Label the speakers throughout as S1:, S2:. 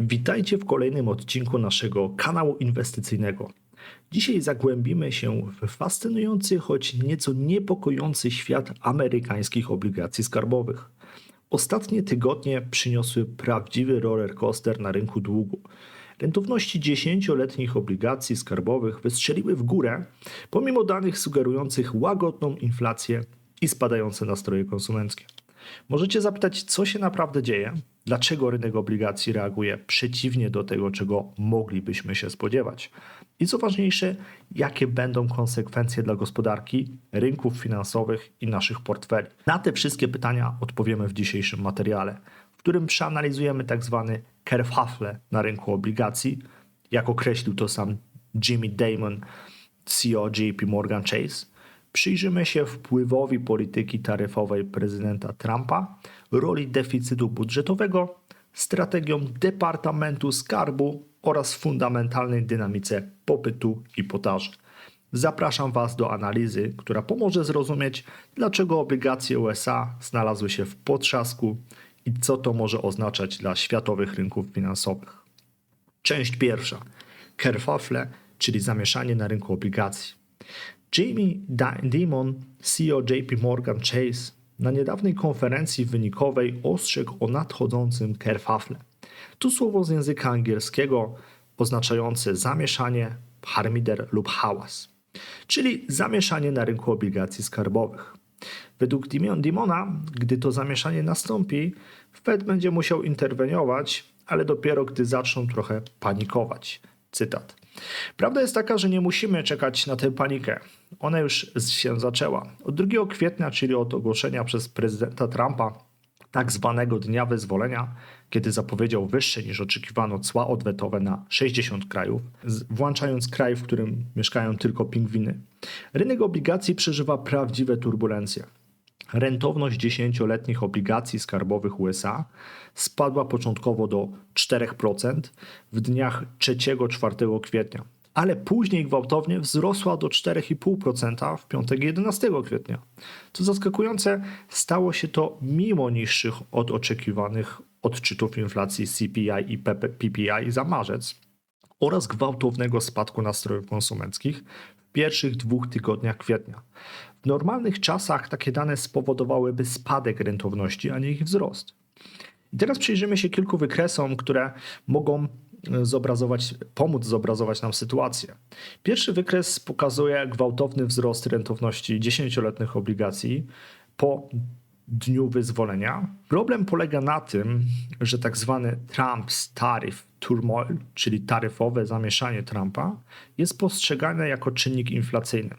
S1: Witajcie w kolejnym odcinku naszego kanału inwestycyjnego. Dzisiaj zagłębimy się w fascynujący, choć nieco niepokojący świat amerykańskich obligacji skarbowych. Ostatnie tygodnie przyniosły prawdziwy roller coaster na rynku długu. Rentowności 10-letnich obligacji skarbowych wystrzeliły w górę, pomimo danych sugerujących łagodną inflację i spadające nastroje konsumenckie. Możecie zapytać, co się naprawdę dzieje, dlaczego rynek obligacji reaguje przeciwnie do tego, czego moglibyśmy się spodziewać. I co ważniejsze, jakie będą konsekwencje dla gospodarki, rynków finansowych i naszych portfeli. Na te wszystkie pytania odpowiemy w dzisiejszym materiale, w którym przeanalizujemy tak zwany kerfuffle na rynku obligacji, jak określił to sam Jimmy Damon, CEO JP Morgan Chase. Przyjrzymy się wpływowi polityki taryfowej prezydenta Trumpa, roli deficytu budżetowego, strategiom Departamentu Skarbu oraz fundamentalnej dynamice popytu i podaży. Zapraszam Was do analizy, która pomoże zrozumieć, dlaczego obligacje USA znalazły się w potrzasku i co to może oznaczać dla światowych rynków finansowych. Część pierwsza. Kerfuffle, czyli zamieszanie na rynku obligacji. Jamie Dimon, CEO JP Morgan Chase, na niedawnej konferencji wynikowej ostrzegł o nadchodzącym kerfuffle. To słowo z języka angielskiego oznaczające zamieszanie, harmider lub hałas, czyli zamieszanie na rynku obligacji skarbowych. Według Dimona, gdy to zamieszanie nastąpi, Fed będzie musiał interweniować, ale dopiero gdy zaczną trochę panikować. Cytat. Prawda jest taka, że nie musimy czekać na tę panikę. Ona już się zaczęła. Od 2 kwietnia, czyli od ogłoszenia przez prezydenta Trumpa tak zwanego Dnia Wyzwolenia, kiedy zapowiedział wyższe niż oczekiwano cła odwetowe na 60 krajów, włączając kraj, w którym mieszkają tylko pingwiny. Rynek obligacji przeżywa prawdziwe turbulencje. Rentowność 10-letnich obligacji skarbowych USA spadła początkowo do 4% w dniach 3-4 kwietnia, ale później gwałtownie wzrosła do 4,5% w piątek 11 kwietnia. Co zaskakujące, stało się to mimo niższych od oczekiwanych odczytów inflacji CPI i PPI za marzec oraz gwałtownego spadku nastrojów konsumenckich pierwszych dwóch tygodniach kwietnia. W normalnych czasach takie dane spowodowałyby spadek rentowności, a nie ich wzrost. I teraz przyjrzymy się kilku wykresom, które mogą e, zobrazować, pomóc zobrazować nam sytuację. Pierwszy wykres pokazuje gwałtowny wzrost rentowności 10-letnich obligacji po dniu wyzwolenia. Problem polega na tym, że tak zwany Trump's Tariff Turmoil, czyli taryfowe zamieszanie Trumpa, jest postrzegane jako czynnik inflacyjny.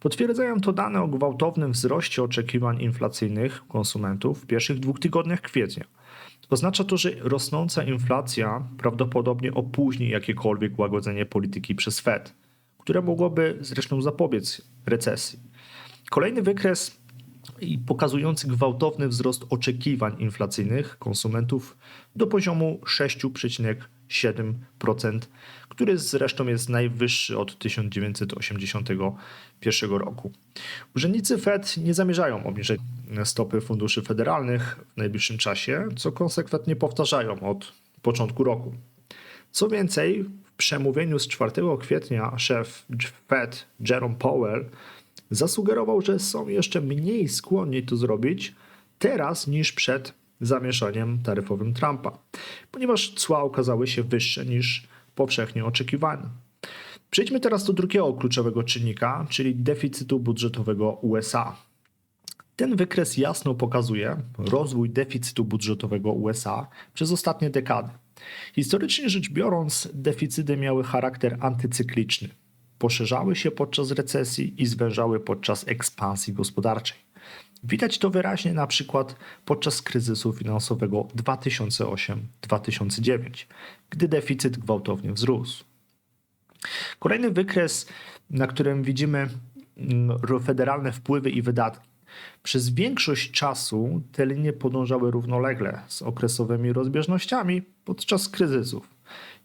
S1: Potwierdzają to dane o gwałtownym wzroście oczekiwań inflacyjnych konsumentów w pierwszych dwóch tygodniach kwietnia. Oznacza to, że rosnąca inflacja prawdopodobnie opóźni jakiekolwiek łagodzenie polityki przez Fed, które mogłoby zresztą zapobiec recesji. Kolejny wykres pokazujący gwałtowny wzrost oczekiwań inflacyjnych konsumentów do poziomu 6,7%, który zresztą jest najwyższy od 1981 roku. Urzędnicy Fed nie zamierzają obniżyć stopy funduszy federalnych w najbliższym czasie, co konsekwentnie powtarzają od początku roku. Co więcej, w przemówieniu z 4 kwietnia szef Fed Jerome Powell zasugerował, że są jeszcze mniej skłonni to zrobić teraz niż przed zamieszaniem taryfowym Trumpa, ponieważ cła okazały się wyższe niż powszechnie oczekiwane. Przejdźmy teraz do drugiego kluczowego czynnika, czyli deficytu budżetowego USA. Ten wykres jasno pokazuje rozwój deficytu budżetowego USA przez ostatnie dekady. Historycznie rzecz biorąc, deficyty miały charakter antycykliczny poszerzały się podczas recesji i zwężały podczas ekspansji gospodarczej. Widać to wyraźnie na przykład podczas kryzysu finansowego 2008-2009, gdy deficyt gwałtownie wzrósł. Kolejny wykres, na którym widzimy mm, federalne wpływy i wydatki. Przez większość czasu te linie podążały równolegle z okresowymi rozbieżnościami podczas kryzysów.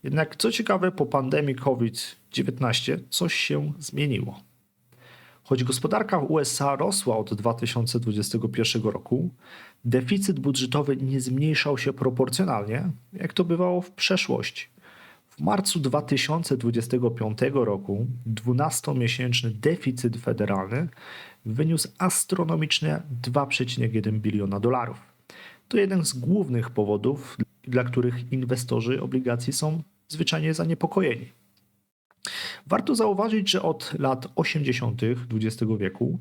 S1: Jednak co ciekawe, po pandemii COVID-19 coś się zmieniło. Choć gospodarka USA rosła od 2021 roku, deficyt budżetowy nie zmniejszał się proporcjonalnie, jak to bywało w przeszłości. W marcu 2025 roku 12-miesięczny deficyt federalny wyniósł astronomiczne 2,1 biliona dolarów. To jeden z głównych powodów, dla których inwestorzy obligacji są zwyczajnie zaniepokojeni. Warto zauważyć, że od lat 80. XX wieku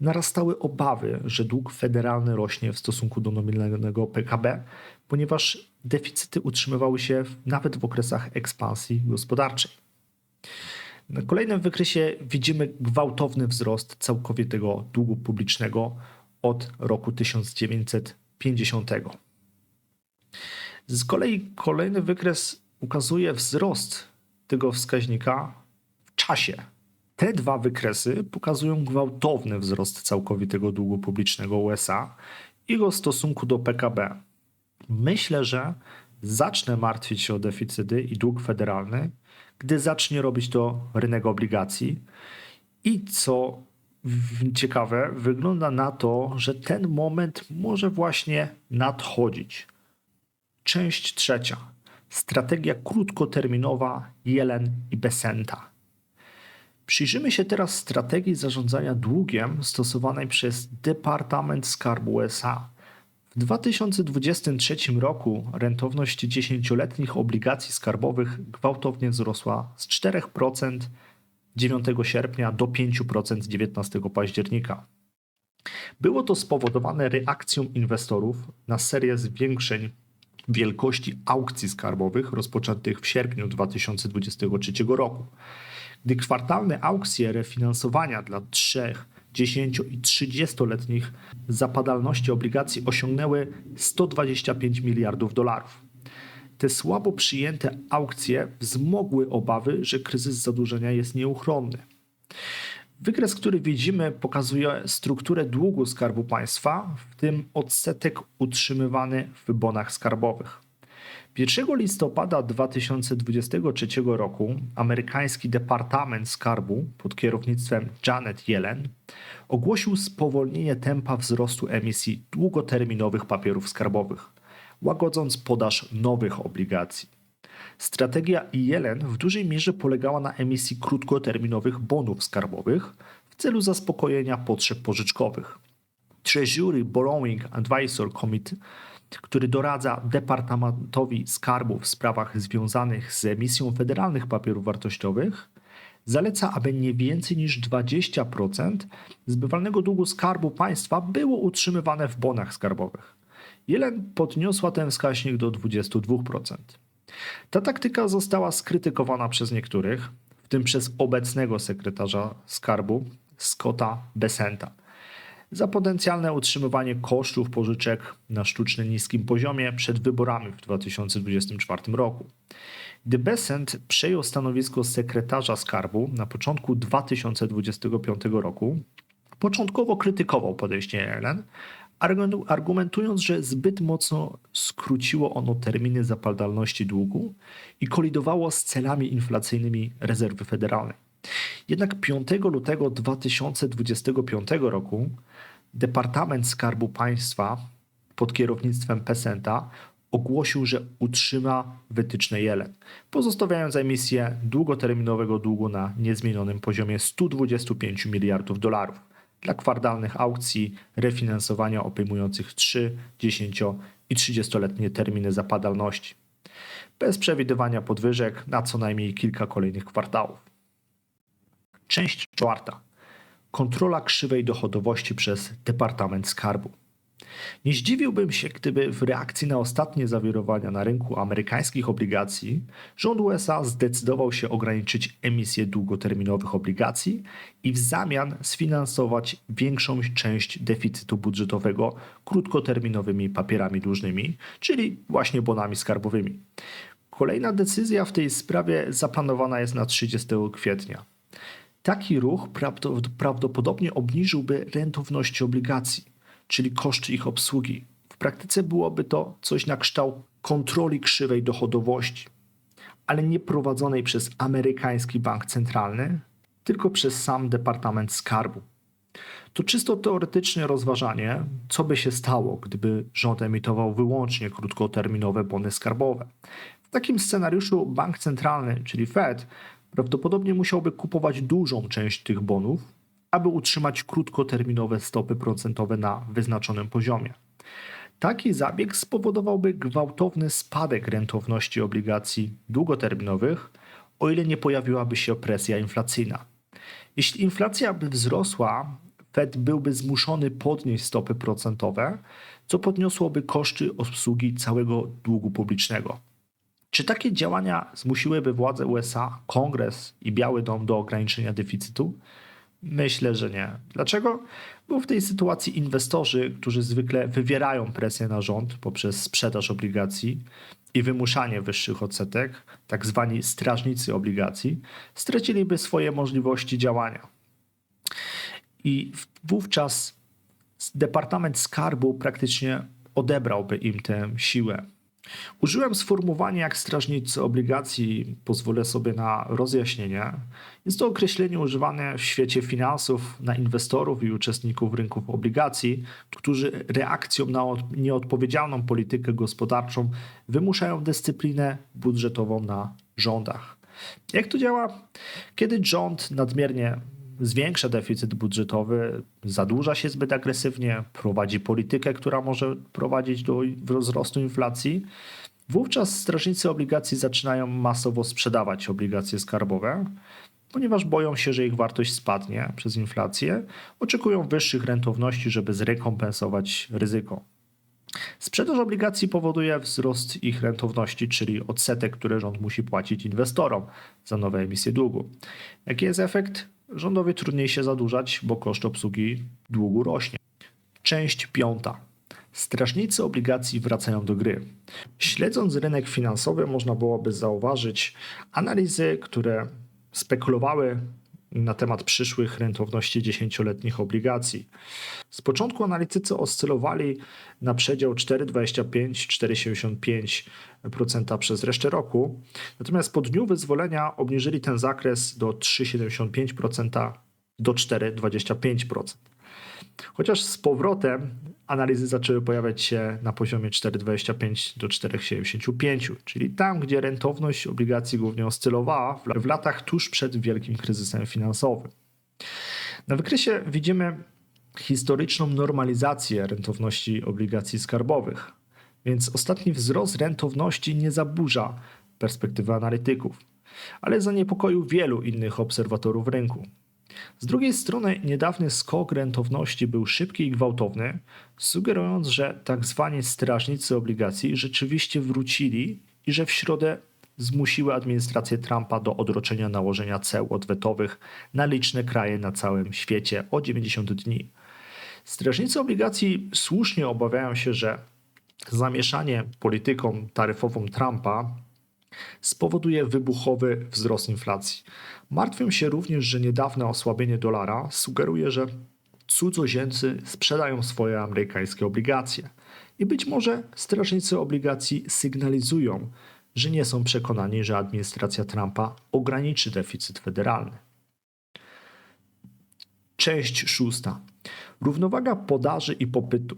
S1: narastały obawy, że dług federalny rośnie w stosunku do nominalnego PKB, ponieważ deficyty utrzymywały się nawet w okresach ekspansji gospodarczej. Na kolejnym wykresie widzimy gwałtowny wzrost całkowitego długu publicznego od roku 1950. Z kolei kolejny wykres ukazuje wzrost tego wskaźnika w czasie. Te dwa wykresy pokazują gwałtowny wzrost całkowitego długu publicznego USA i jego stosunku do PKB. Myślę, że zacznę martwić się o deficyty i dług federalny, gdy zacznie robić to rynek obligacji. I co ciekawe, wygląda na to, że ten moment może właśnie nadchodzić. Część trzecia. Strategia krótkoterminowa Jelen i Besenta. Przyjrzymy się teraz strategii zarządzania długiem stosowanej przez Departament Skarbu USA. W 2023 roku rentowność 10-letnich obligacji skarbowych gwałtownie wzrosła z 4% 9 sierpnia do 5% 19 października. Było to spowodowane reakcją inwestorów na serię zwiększeń wielkości aukcji skarbowych rozpoczętych w sierpniu 2023 roku. Gdy kwartalne aukcje refinansowania dla 3, 10 i 30-letnich zapadalności obligacji osiągnęły 125 miliardów dolarów. Te słabo przyjęte aukcje wzmogły obawy, że kryzys zadłużenia jest nieuchronny. Wykres, który widzimy, pokazuje strukturę długu Skarbu Państwa, w tym odsetek utrzymywany w bonach skarbowych. 1 listopada 2023 roku amerykański Departament Skarbu pod kierownictwem Janet Yellen ogłosił spowolnienie tempa wzrostu emisji długoterminowych papierów skarbowych, łagodząc podaż nowych obligacji. Strategia Yellen w dużej mierze polegała na emisji krótkoterminowych bonów skarbowych w celu zaspokojenia potrzeb pożyczkowych. Treasury Borrowing Advisor Committee, który doradza Departamentowi Skarbu w sprawach związanych z emisją federalnych papierów wartościowych, zaleca, aby nie więcej niż 20% zbywalnego długu Skarbu Państwa było utrzymywane w bonach skarbowych. Jelen podniosła ten wskaźnik do 22%. Ta taktyka została skrytykowana przez niektórych, w tym przez obecnego sekretarza skarbu Scotta Besenta, za potencjalne utrzymywanie kosztów pożyczek na sztucznie niskim poziomie przed wyborami w 2024 roku. Gdy Besant przejął stanowisko sekretarza skarbu na początku 2025 roku, początkowo krytykował podejście Jelen, argumentując, że zbyt mocno skróciło ono terminy zapadalności długu i kolidowało z celami inflacyjnymi rezerwy federalnej. Jednak 5 lutego 2025 roku Departament Skarbu Państwa pod kierownictwem Pesenta ogłosił, że utrzyma wytyczne Jelen, pozostawiając emisję długoterminowego długu na niezmienionym poziomie 125 miliardów dolarów dla kwartalnych aukcji refinansowania obejmujących 3, 10 i 30-letnie terminy zapadalności, bez przewidywania podwyżek na co najmniej kilka kolejnych kwartałów. Część czwarta. Kontrola krzywej dochodowości przez Departament Skarbu. Nie zdziwiłbym się, gdyby w reakcji na ostatnie zawirowania na rynku amerykańskich obligacji rząd USA zdecydował się ograniczyć emisję długoterminowych obligacji i w zamian sfinansować większą część deficytu budżetowego krótkoterminowymi papierami dłużnymi, czyli właśnie bonami skarbowymi. Kolejna decyzja w tej sprawie zaplanowana jest na 30 kwietnia. Taki ruch prawdopodobnie obniżyłby rentowność obligacji czyli koszty ich obsługi. W praktyce byłoby to coś na kształt kontroli krzywej dochodowości, ale nie prowadzonej przez amerykański bank centralny, tylko przez sam Departament Skarbu. To czysto teoretyczne rozważanie, co by się stało, gdyby rząd emitował wyłącznie krótkoterminowe bony skarbowe. W takim scenariuszu bank centralny, czyli Fed, prawdopodobnie musiałby kupować dużą część tych bonów, aby utrzymać krótkoterminowe stopy procentowe na wyznaczonym poziomie. Taki zabieg spowodowałby gwałtowny spadek rentowności obligacji długoterminowych, o ile nie pojawiłaby się presja inflacyjna. Jeśli inflacja by wzrosła, Fed byłby zmuszony podnieść stopy procentowe, co podniosłoby koszty obsługi całego długu publicznego. Czy takie działania zmusiłyby władze USA, Kongres i Biały Dom do ograniczenia deficytu? Myślę, że nie. Dlaczego? Bo w tej sytuacji inwestorzy, którzy zwykle wywierają presję na rząd poprzez sprzedaż obligacji i wymuszanie wyższych odsetek, tak zwani strażnicy obligacji, straciliby swoje możliwości działania. I wówczas Departament Skarbu praktycznie odebrałby im tę siłę. Użyłem sformułowania jak strażnicy obligacji, pozwolę sobie na rozjaśnienie. Jest to określenie używane w świecie finansów na inwestorów i uczestników rynków obligacji, którzy reakcją na nieodpowiedzialną politykę gospodarczą wymuszają dyscyplinę budżetową na rządach. Jak to działa? Kiedy rząd nadmiernie zwiększa deficyt budżetowy, zadłuża się zbyt agresywnie, prowadzi politykę, która może prowadzić do wzrostu inflacji, wówczas strażnicy obligacji zaczynają masowo sprzedawać obligacje skarbowe, ponieważ boją się, że ich wartość spadnie przez inflację, oczekują wyższych rentowności, żeby zrekompensować ryzyko. Sprzedaż obligacji powoduje wzrost ich rentowności, czyli odsetek, który rząd musi płacić inwestorom za nowe emisje długu. Jaki jest efekt? Rządowi trudniej się zadłużać, bo koszt obsługi długu rośnie. Część piąta. Strażnicy obligacji wracają do gry. Śledząc rynek finansowy, można byłoby zauważyć analizy, które spekulowały na temat przyszłych rentowności dziesięcioletnich obligacji. Z początku analitycy oscylowali na przedział 4,25-4,75% przez resztę roku, natomiast po dniu wyzwolenia obniżyli ten zakres do 3,75% do 4,25%. Chociaż z powrotem analizy zaczęły pojawiać się na poziomie 4,25 do 4,75, czyli tam, gdzie rentowność obligacji głównie oscylowała w latach tuż przed wielkim kryzysem finansowym. Na wykresie widzimy historyczną normalizację rentowności obligacji skarbowych, więc ostatni wzrost rentowności nie zaburza perspektywy analityków, ale zaniepokoił wielu innych obserwatorów rynku. Z drugiej strony niedawny skok rentowności był szybki i gwałtowny, sugerując, że tak zwani strażnicy obligacji rzeczywiście wrócili i że w środę zmusiły administrację Trumpa do odroczenia nałożenia ceł odwetowych na liczne kraje na całym świecie o 90 dni. Strażnicy obligacji słusznie obawiają się, że zamieszanie polityką taryfową Trumpa spowoduje wybuchowy wzrost inflacji. Martwią się również, że niedawne osłabienie dolara sugeruje, że cudzoziemcy sprzedają swoje amerykańskie obligacje. I być może strażnicy obligacji sygnalizują, że nie są przekonani, że administracja Trumpa ograniczy deficyt federalny. Część szósta. Równowaga podaży i popytu.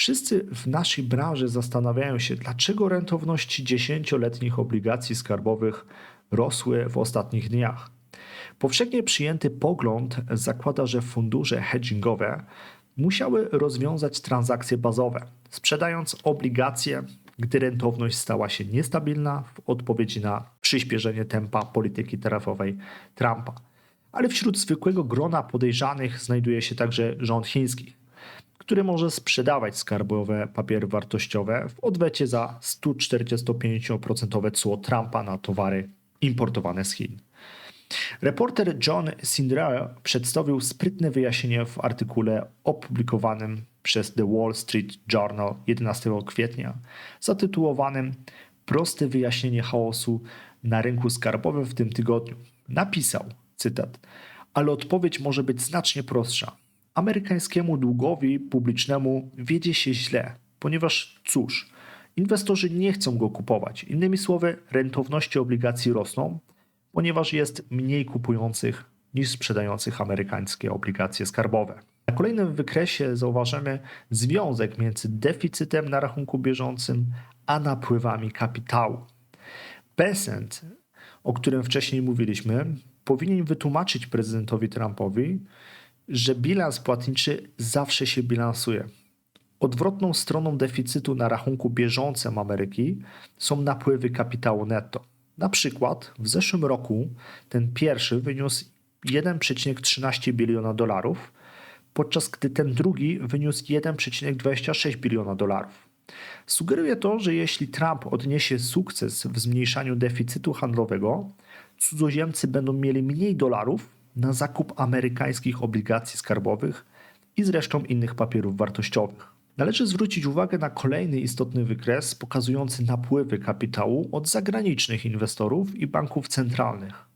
S1: Wszyscy w naszej branży zastanawiają się, dlaczego rentowności dziesięcioletnich obligacji skarbowych rosły w ostatnich dniach. Powszechnie przyjęty pogląd zakłada, że fundusze hedgingowe musiały rozwiązać transakcje bazowe, sprzedając obligacje, gdy rentowność stała się niestabilna w odpowiedzi na przyspieszenie tempa polityki taryfowej Trumpa. Ale wśród zwykłego grona podejrzanych znajduje się także rząd chiński, który może sprzedawać skarbowe papiery wartościowe w odwecie za 145% cło Trumpa na towary importowane z Chin. Reporter John Sindra przedstawił sprytne wyjaśnienie w artykule opublikowanym przez The Wall Street Journal 11 kwietnia, zatytułowanym Proste wyjaśnienie chaosu na rynku skarbowym w tym tygodniu. Napisał, cytat, ale odpowiedź może być znacznie prostsza. Amerykańskiemu długowi publicznemu wiedzie się źle, ponieważ cóż, inwestorzy nie chcą go kupować. Innymi słowy, rentowności obligacji rosną, ponieważ jest mniej kupujących niż sprzedających amerykańskie obligacje skarbowe. Na kolejnym wykresie zauważymy związek między deficytem na rachunku bieżącym a napływami kapitału. Besant, o którym wcześniej mówiliśmy, powinien wytłumaczyć prezydentowi Trumpowi, że bilans płatniczy zawsze się bilansuje. Odwrotną stroną deficytu na rachunku bieżącym Ameryki są napływy kapitału netto. Na przykład w zeszłym roku ten pierwszy wyniósł 1,13 biliona dolarów, podczas gdy ten drugi wyniósł 1,26 biliona dolarów. Sugeruje to, że jeśli Trump odniesie sukces w zmniejszaniu deficytu handlowego, cudzoziemcy będą mieli mniej dolarów na zakup amerykańskich obligacji skarbowych i zresztą innych papierów wartościowych. Należy zwrócić uwagę na kolejny istotny wykres pokazujący napływy kapitału od zagranicznych inwestorów i banków centralnych.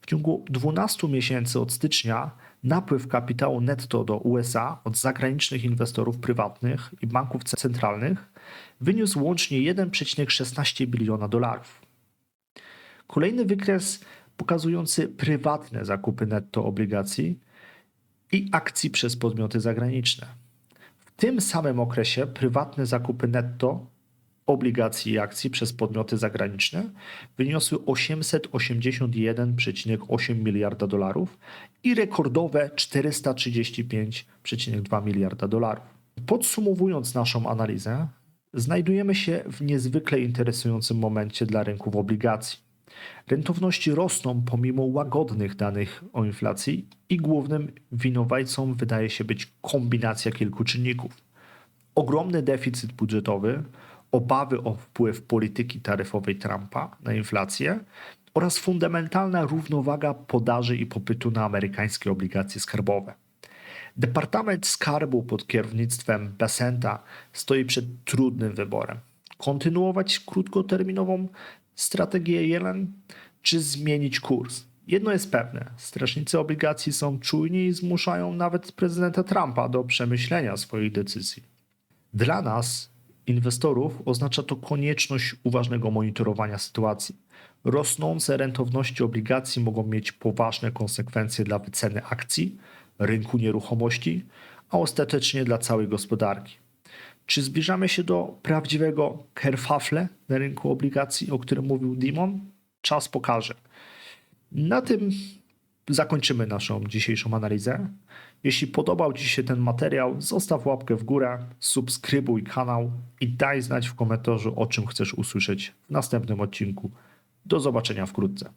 S1: W ciągu 12 miesięcy od stycznia napływ kapitału netto do USA od zagranicznych inwestorów prywatnych i banków centralnych wyniósł łącznie 1,16 biliona dolarów. Kolejny wykres pokazujący prywatne zakupy netto obligacji i akcji przez podmioty zagraniczne. W tym samym okresie prywatne zakupy netto obligacji i akcji przez podmioty zagraniczne wyniosły 881,8 miliarda dolarów i rekordowe 435,2 miliarda dolarów. Podsumowując naszą analizę, znajdujemy się w niezwykle interesującym momencie dla rynków obligacji. Rentowności rosną pomimo łagodnych danych o inflacji i głównym winowajcą wydaje się być kombinacja kilku czynników. Ogromny deficyt budżetowy, obawy o wpływ polityki taryfowej Trumpa na inflację oraz fundamentalna równowaga podaży i popytu na amerykańskie obligacje skarbowe. Departament Skarbu pod kierownictwem Besenta stoi przed trudnym wyborem. Kontynuować krótkoterminową strategię Jelen, czy zmienić kurs? Jedno jest pewne: strażnicy obligacji są czujni i zmuszają nawet prezydenta Trumpa do przemyślenia swoich decyzji. Dla nas, inwestorów, oznacza to konieczność uważnego monitorowania sytuacji. Rosnące rentowności obligacji mogą mieć poważne konsekwencje dla wyceny akcji, rynku nieruchomości, a ostatecznie dla całej gospodarki. Czy zbliżamy się do prawdziwego kerfafle na rynku obligacji, o którym mówił Dimon? Czas pokaże. Na tym zakończymy naszą dzisiejszą analizę. Jeśli podobał Ci się ten materiał, zostaw łapkę w górę, subskrybuj kanał i daj znać w komentarzu, o czym chcesz usłyszeć w następnym odcinku. Do zobaczenia wkrótce.